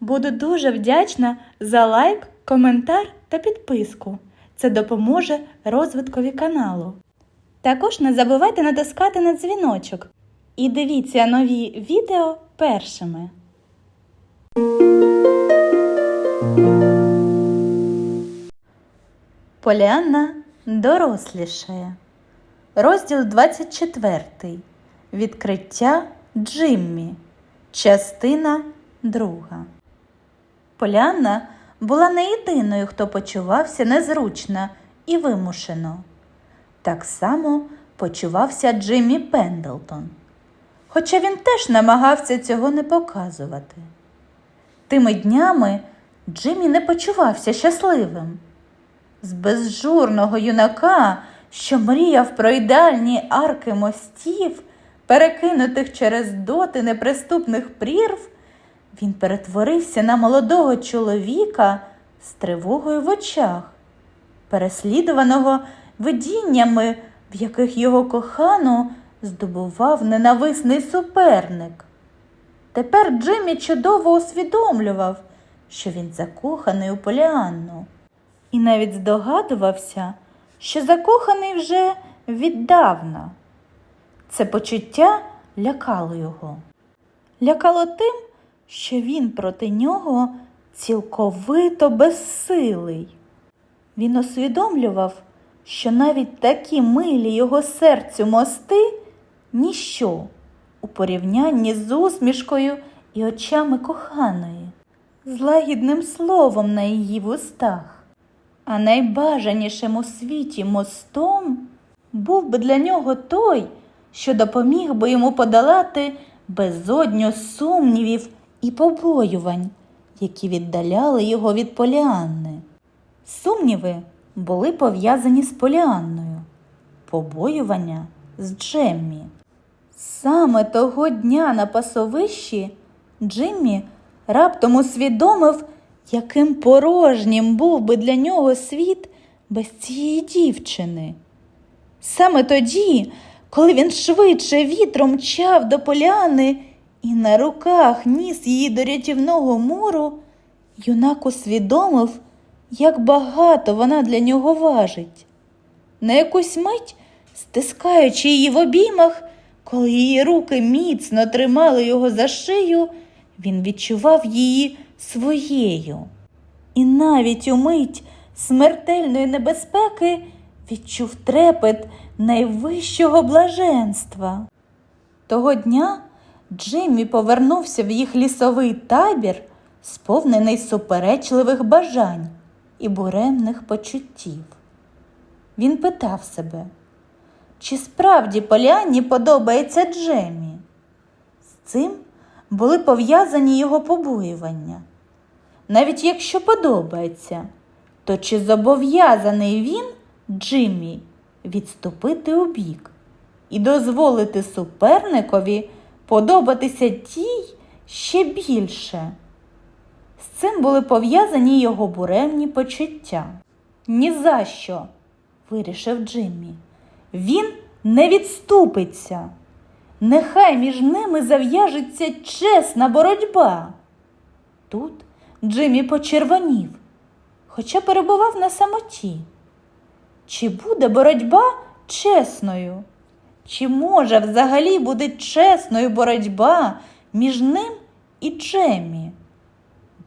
Буду дуже вдячна за лайк, коментар та підписку. Це допоможе розвиткові каналу. Також не забувайте натискати на дзвіночок і дивіться нові відео першими. Поліанна дорослішає. Розділ 24. Відкриття Джиммі. Частина 2. Поліанна була не єдиною, хто почувався незручно і вимушено. Так само почувався Джиммі Пендлтон. Хоча він теж намагався цього не показувати. Тими днями Джиммі не почувався щасливим. З безжурного юнака, що мріяв про ідеальні арки мостів, перекинутих через доти неприступних прірв, він перетворився на молодого чоловіка з тривогою в очах, переслідуваного видіннями, в яких його кохану здобував ненависний суперник. Тепер Джиммі чудово усвідомлював, що він закоханий у Поліанну, і навіть здогадувався, що закоханий вже віддавна. Це почуття лякало його. Лякало тим, що він проти нього цілковито безсилий. Він усвідомлював, що навіть такі милі його серцю мости ніщо у порівнянні з усмішкою і очами коханої, з лагідним словом на її вустах. А найбажанішим у світі мостом був би для нього той, що допоміг би йому подолати безодню сумнівів і побоювань, які віддаляли його від Поліанни. Сумніви були пов'язані з Поліанною, побоювання з Джеммі. Саме того дня на пасовищі Джиммі раптом усвідомив, яким порожнім був би для нього світ без цієї дівчини. Саме тоді, коли він швидше вітром мчав до поляни і на руках ніс її до рятівного мору, юнак усвідомив, як багато вона для нього важить. На якусь мить, стискаючи її в обіймах, коли її руки міцно тримали його за шию, він відчував її своєю. І навіть у мить смертельної небезпеки відчув трепет найвищого блаженства. Того дня Джиммі повернувся в їх лісовий табір, сповнений суперечливих бажань і буремних почуттів. Він питав себе, чи справді Поліанні подобається Джемі? З цим були пов'язані його побоювання. Навіть якщо подобається, то чи зобов'язаний він, Джиммі, відступити у бік і дозволити суперникові подобатися тій ще більше? З цим були пов'язані його буремні почуття. «Ні за що!» – вирішив Джиммі. Він не відступиться. Нехай між ними зав'яжеться чесна боротьба. Тут Джиммі почервонів, хоча перебував на самоті. Чи буде боротьба чесною? Чи може взагалі буде чесною боротьба між ним і Джемі?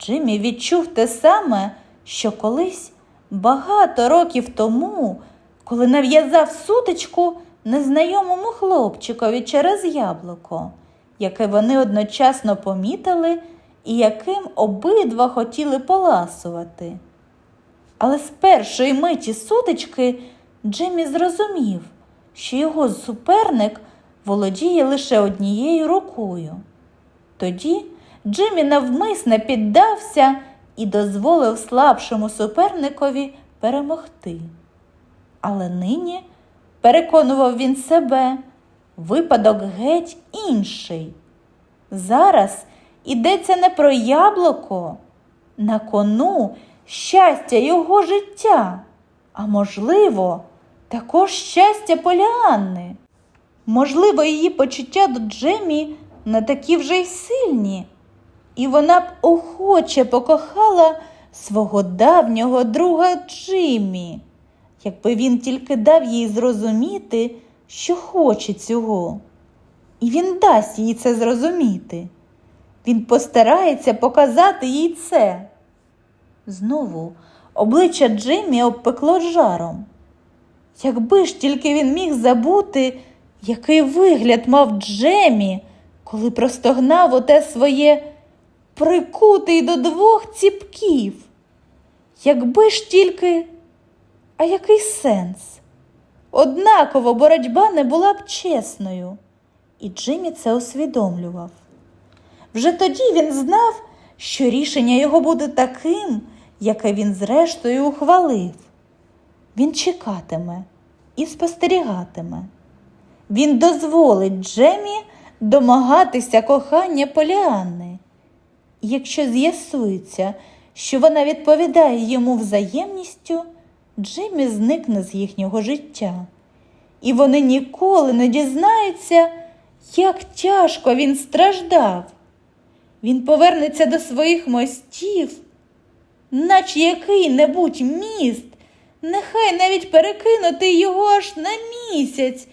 Джиммі відчув те саме, що колись багато років тому, коли нав'язав сутичку незнайомому хлопчикові через яблуко, яке вони одночасно помітили і яким обидва хотіли поласувати. Але з першої миті сутички Джиммі зрозумів, що його суперник володіє лише однією рукою. Тоді Джиммі навмисне піддався і дозволив слабшому суперникові перемогти. Але нині, переконував він себе, випадок геть інший. Зараз ідеться не про яблуко, на кону щастя його життя, а можливо, також щастя Поліанни. Можливо, її почуття до Джемі не такі вже й сильні, і вона б охоче покохала свого давнього друга Джиммі, якби він тільки дав їй зрозуміти, що хоче цього. І він дасть їй це зрозуміти. Він постарається показати їй це. Знову обличчя Джиммі обпекло жаром. Якби ж тільки він міг забути, який вигляд мав Джемі, коли простогнав оте своє прикутий до двох ціпків. Якби ж тільки, а який сенс? Однаково боротьба не була б чесною, і Джиммі це усвідомлював. Вже тоді він знав, що рішення його буде таким, яке він зрештою ухвалив. Він чекатиме і спостерігатиме. Він дозволить Джемі домагатися кохання Поліанни. Якщо з'ясується, що вона відповідає йому взаємністю, Джиммі зникне з їхнього життя. І вони ніколи не дізнаються, як тяжко він страждав. Він повернеться до своїх мостів, наче який-небудь міст, нехай навіть перекинути його аж на місяць,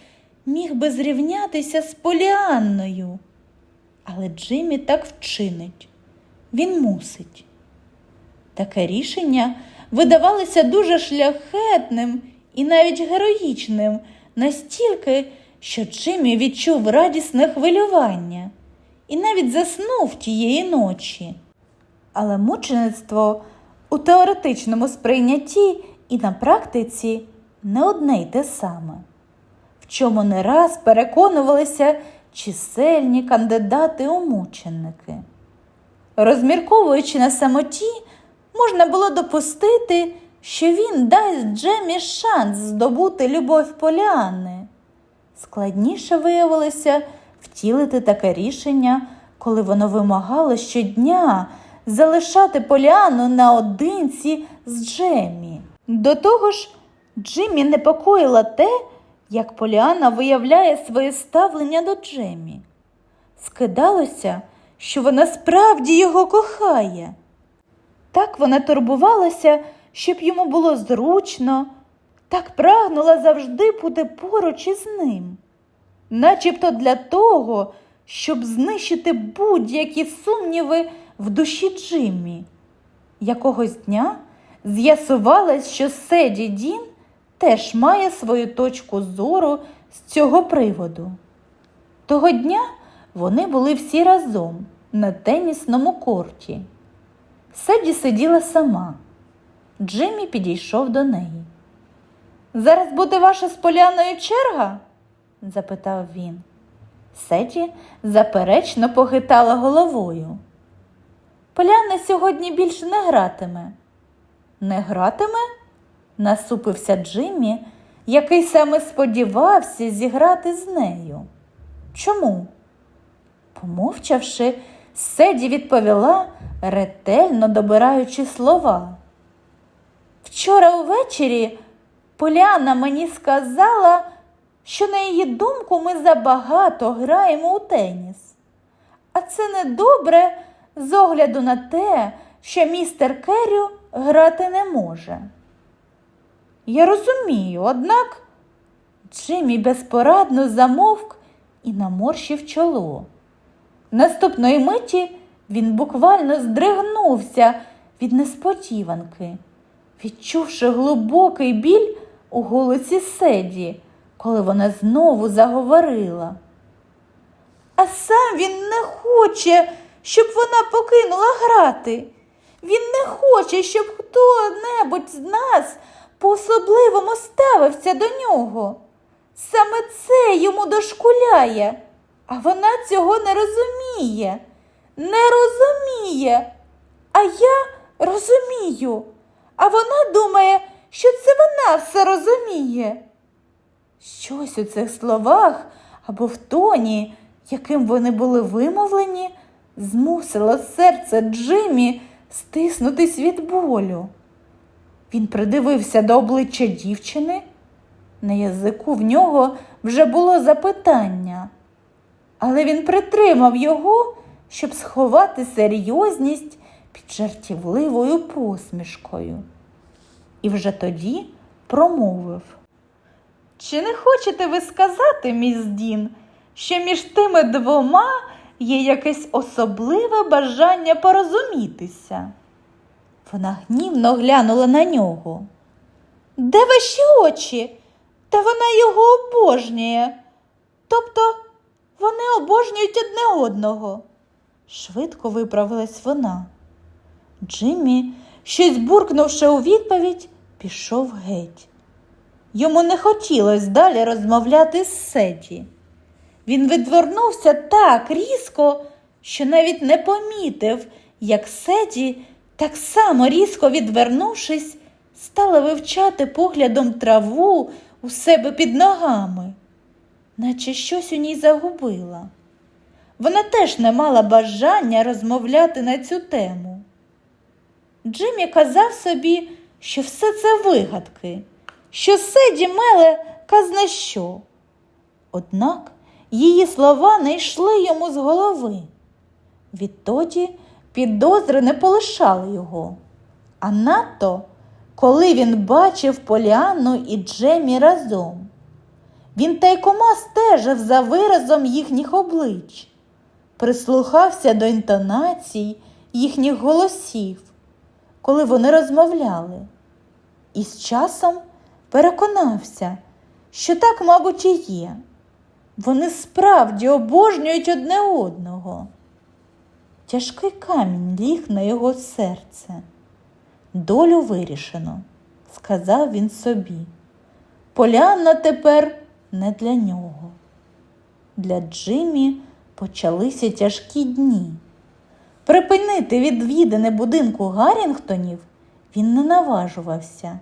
міг би зрівнятися з Поліанною. Але Джиммі так вчинить. Він мусить. Таке рішення видавалося дуже шляхетним і навіть героїчним, настільки, що Джиммі відчув радісне хвилювання і навіть заснув тієї ночі. Але мучеництво у теоретичному сприйнятті і на практиці не одне й те саме, в чому не раз переконувалися чисельні кандидати у мученики. Розмірковуючи на самоті, можна було допустити, що він дасть Джемі шанс здобути любов Поліанни. Складніше виявилося втілити таке рішення, коли воно вимагало щодня залишати Поліанну наодинці з Джемі. До того ж, Джиммі непокоїла те, як Поліанна виявляє своє ставлення до Джемі. Скидалося, що вона справді його кохає. Так вона турбувалася, щоб йому було зручно, так прагнула завжди бути поруч із ним, начебто для того, щоб знищити будь-які сумніви в душі Джиммі. Якогось дня з'ясувалось, що Седі Дін теж має свою точку зору з цього приводу. Того дня вони були всі разом на тенісному корті. Седі сиділа сама. Джиммі підійшов до неї. Зараз буде ваша з Поляною черга? запитав він. Седі заперечно похитала головою. Поляна сьогодні більше не гратиме. Не гратиме? насупився Джиммі, який саме сподівався зіграти з нею. Чому? Помовчавши, Седі відповіла, ретельно добираючи слова. Вчора увечері Поляна мені сказала, що на її думку ми забагато граємо у теніс. А це недобре з огляду на те, що містер Керрю грати не може. Я розумію, однак Джиммі безпорадно замовк і наморщив чоло. Наступної миті він буквально здригнувся від несподіванки, відчувши глибокий біль у голосі Седі, коли вона знову заговорила. А сам він не хоче, щоб вона покинула грати. Він не хоче, щоб хто-небудь з нас по-особливому ставився до нього. Саме це йому дошкуляє, а вона цього не розуміє. Не розуміє. А я розумію. А вона думає, що це вона все розуміє. Щось у цих словах або в тоні, яким вони були вимовлені, змусило серце Джиммі стиснутись від болю. Він придивився до обличчя дівчини. На язику в нього вже було запитання, але він притримав його, щоб сховати серйозність під жартівливою посмішкою. І вже тоді промовив. Чи не хочете ви сказати, міс Дін, що між тими двома є якесь особливе бажання порозумітися? Вона гнівно глянула на нього. Де ваші очі? Та вона його обожнює. Тобто вони обожнюють одне одного. Швидко виправилась вона. Джиммі, щось буркнувши у відповідь, пішов геть. Йому не хотілося далі розмовляти з Седі. Він відвернувся так різко, що навіть не помітив, як Седі, так само різко відвернувшись, стала вивчати поглядом траву у себе під ногами, наче щось у ній загубила. Вона теж не мала бажання розмовляти на цю тему. Джиммі казав собі, що все це вигадки, що Седі меле казна що. Однак її слова не йшли йому з голови. Відтоді підозри не полишали його. А надто, коли він бачив Поліанну і Джемі разом. Він тайкома стежив за виразом їхніх облич, прислухався до інтонацій їхніх голосів, коли вони розмовляли, і з часом переконався, що так, мабуть, і є. Вони справді обожнюють одне одного. Тяжкий камінь ліг на його серце. Долю вирішено, сказав він собі. Полянна тепер не для нього. Для Джиммі почалися тяжкі дні. Припинити відвідини будинку Гаррінгтонів він не наважувався,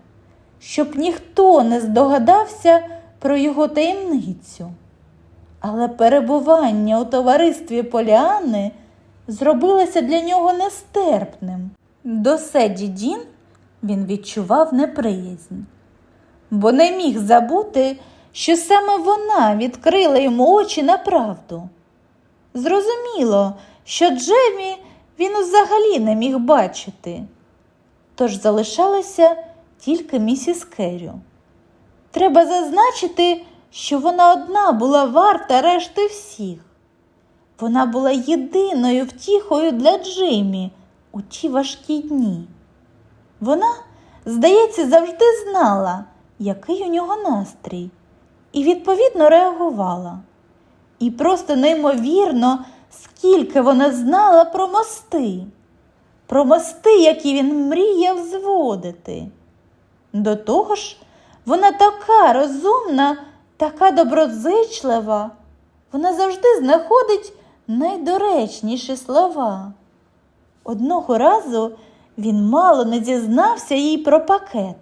щоб ніхто не здогадався про його таємницю. Але перебування у товаристві Поліани зробилося для нього нестерпним. До Седі Дін він відчував неприязнь, бо не міг забути, що саме вона відкрила йому очі на правду. Зрозуміло, що Джемі він взагалі не міг бачити, тож залишалася тільки місіс Керрю. Треба зазначити, що вона одна була варта решти всіх. Вона була єдиною втіхою для Джиммі у ті важкі дні. Вона, здається, завжди знала, який у нього настрій, і відповідно реагувала. І просто неймовірно, скільки вона знала про мости, про мости, які він мріяв зводити. До того ж, вона така розумна, така доброзичлива, вона завжди знаходить найдоречніші слова. Одного разу він мало не зізнався їй про пакет,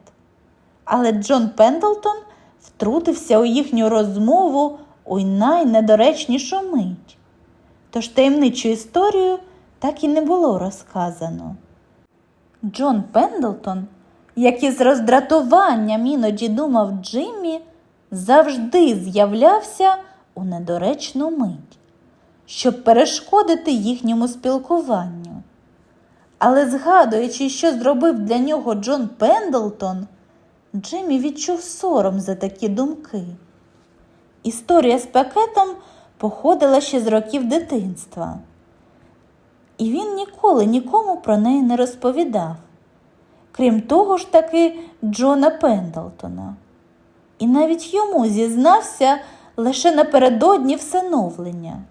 але Джон Пендлтон втрутився у їхню розмову у найнедоречнішу мить. Тож таємничу історію так і не було розказано. Джон Пендлтон, як із роздратуванням іноді думав Джиммі, завжди з'являвся у недоречну мить, щоб перешкодити їхньому спілкуванню. Але згадуючи, що зробив для нього Джон Пендлтон, Джиммі відчув сором за такі думки. Історія з пакетом походила ще з років дитинства, і він ніколи нікому про неї не розповідав, крім того ж таки Джона Пендлтона. І навіть йому зізнався лише напередодні всиновлення.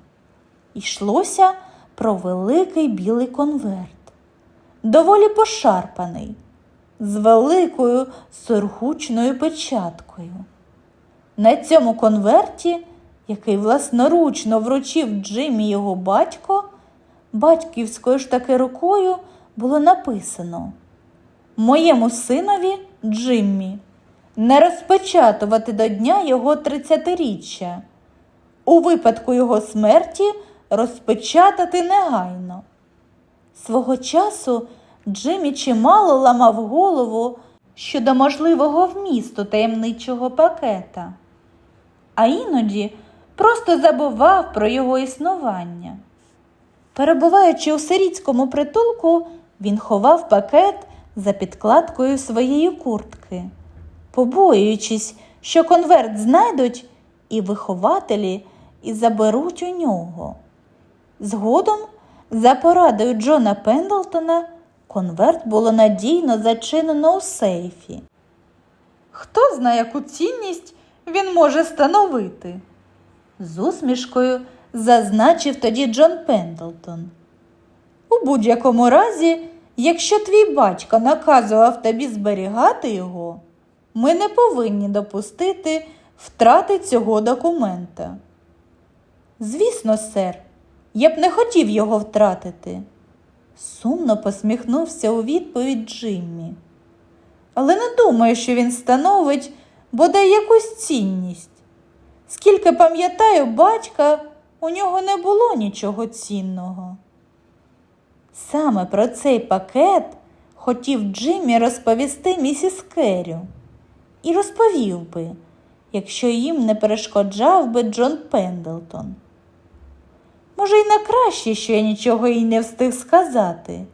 Йшлося про великий білий конверт, доволі пошарпаний, з великою сургучною печаткою. На цьому конверті, який власноручно вручив Джиммі його батько, батьківською ж таки рукою було написано Моєму синові Джиммі не розпечатувати до дня його тридцятиріччя. У випадку його смерті розпечатати негайно. Свого часу Джиммі чимало ламав голову щодо можливого вмісту таємничого пакета, а іноді просто забував про його існування. Перебуваючи у сирітському притулку, він ховав пакет за підкладкою своєї куртки, побоюючись, що конверт знайдуть і вихователі і заберуть у нього. Згодом, за порадою Джона Пендлтона, конверт було надійно зачинено у сейфі. Хто знає, яку цінність він може становити? З усмішкою зазначив тоді Джон Пендлтон. У будь-якому разі, якщо твій батько наказував тобі зберігати його, ми не повинні допустити втрати цього документа. Звісно, сер, я б не хотів його втратити. Сумно посміхнувся у відповідь Джиммі. Але не думаю, що він становить бодай якусь цінність. Скільки пам'ятаю батька, у нього не було нічого цінного. Саме про цей пакет хотів Джиммі розповісти місіс Керрю. І розповів би, якщо їм не перешкоджав би Джон Пендлтон. Може, й на краще, що я нічого їй не встиг сказати,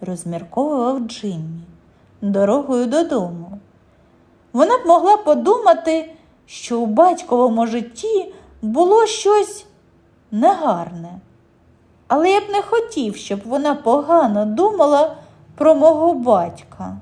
розмірковував Джиммі дорогою додому. Вона б могла подумати, що у батьковому житті було щось негарне. Але я б не хотів, щоб вона погано думала про мого батька.